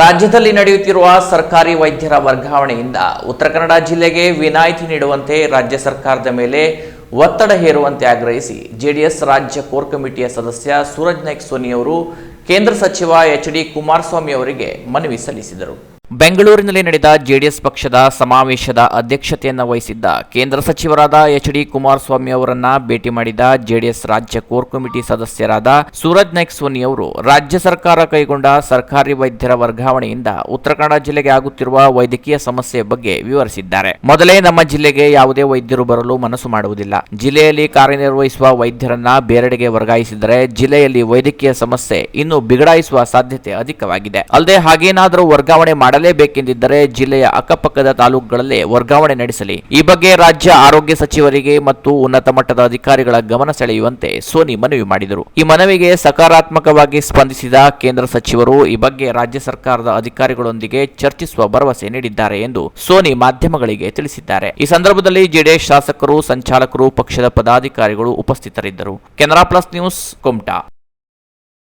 ರಾಜ್ಯದಲ್ಲಿ ನಡೆಯುತ್ತಿರುವ ಸರ್ಕಾರಿ ವೈದ್ಯರ ವರ್ಗಾವಣೆಯಿಂದ ಉತ್ತರ ಕನ್ನಡ ಜಿಲ್ಲೆಗೆ ವಿನಾಯಿತಿ ನೀಡುವಂತೆ ರಾಜ್ಯ ಸರ್ಕಾರದ ಮೇಲೆ ಒತ್ತಡ ಹೇರುವಂತೆ ಆಗ್ರಹಿಸಿ ಜೆಡಿಎಸ್ ರಾಜ್ಯ ಕೋರ್ ಕಮಿಟಿಯ ಸದಸ್ಯ ಸೂರಜ್ ನಾಯ್ಕ್ ಸೋನಿ ಅವರು ಕೇಂದ್ರ ಸಚಿವ ಎಚ್ ಡಿ ಕುಮಾರಸ್ವಾಮಿ ಅವರಿಗೆ ಮನವಿ ಸಲ್ಲಿಸಿದರು. ಬೆಂಗಳೂರಿನಲ್ಲಿ ನಡೆದ ಜೆಡಿಎಸ್ ಪಕ್ಷದ ಸಮಾವೇಶದ ಅಧ್ಯಕ್ಷತೆಯನ್ನು ವಹಿಸಿದ್ದ ಕೇಂದ್ರ ಸಚಿವರಾದ ಎಚ್ ಡಿ ಕುಮಾರಸ್ವಾಮಿ ಅವರನ್ನ ಭೇಟಿ ಮಾಡಿದ ಜೆಡಿಎಸ್ ರಾಜ್ಯ ಕೋರ್ ಕಮಿಟಿ ಸದಸ್ಯರಾದ ಸೂರಜ್ ನಾಯ್ಕ್ ಸೋನಿ ಅವರು, ರಾಜ್ಯ ಸರ್ಕಾರ ಕೈಗೊಂಡ ಸರ್ಕಾರಿ ವೈದ್ಯರ ವರ್ಗಾವಣೆಯಿಂದ ಉತ್ತರ ಕನ್ನಡ ಜಿಲ್ಲೆಗೆ ಆಗುತ್ತಿರುವ ವೈದ್ಯಕೀಯ ಸಮಸ್ಯೆ ಬಗ್ಗೆ ವಿವರಿಸಿದ್ದಾರೆ. ಮೊದಲೇ ನಮ್ಮ ಜಿಲ್ಲೆಗೆ ಯಾವುದೇ ವೈದ್ಯರು ಬರಲು ಮನಸ್ಸು ಮಾಡುವುದಿಲ್ಲ. ಜಿಲ್ಲೆಯಲ್ಲಿ ಕಾರ್ಯನಿರ್ವಹಿಸುವ ವೈದ್ಯರನ್ನ ಬೇರೆಡೆಗೆ ವರ್ಗಾಯಿಸಿದರೆ ಜಿಲ್ಲೆಯಲ್ಲಿ ವೈದ್ಯಕೀಯ ಸಮಸ್ಯೆ ಇನ್ನು ಬಿಗಡಾಯಿಸುವ ಸಾಧ್ಯತೆ ಅಧಿಕವಾಗಿದೆ. ಅಲ್ಲದೆ ಹಾಗೇನಾದರೂ ವರ್ಗಾವಣೆ ಮಾಡಲೇಬೇಕೆಂದಿದ್ದರೆ ಜಿಲ್ಲೆಯ ಅಕ್ಕಪಕ್ಕದ ತಾಲೂಕುಗಳಲ್ಲೇ ವರ್ಗಾವಣೆ ನಡೆಸಲಿ. ಈ ಬಗ್ಗೆ ರಾಜ್ಯ ಆರೋಗ್ಯ ಸಚಿವರಿಗೆ ಮತ್ತು ಉನ್ನತ ಮಟ್ಟದ ಅಧಿಕಾರಿಗಳ ಗಮನ ಸೆಳೆಯುವಂತೆ ಸೋನಿ ಮನವಿ ಮಾಡಿದರು. ಈ ಮನವಿಗೆ ಸಕಾರಾತ್ಮಕವಾಗಿ ಸ್ಪಂದಿಸಿದ ಕೇಂದ್ರ ಸಚಿವರು ಈ ಬಗ್ಗೆ ರಾಜ್ಯ ಸರ್ಕಾರದ ಅಧಿಕಾರಿಗಳೊಂದಿಗೆ ಚರ್ಚಿಸುವ ಭರವಸೆ ನೀಡಿದ್ದಾರೆ ಎಂದು ಸೋನಿ ಮಾಧ್ಯಮಗಳಿಗೆ ತಿಳಿಸಿದ್ದಾರೆ. ಈ ಸಂದರ್ಭದಲ್ಲಿ ಜೆಡಿಎಸ್ ಶಾಸಕರು, ಸಂಚಾಲಕರು, ಪಕ್ಷದ ಪದಾಧಿಕಾರಿಗಳು ಉಪಸ್ಥಿತರಿದ್ದರು. Canara plus news, Kumta.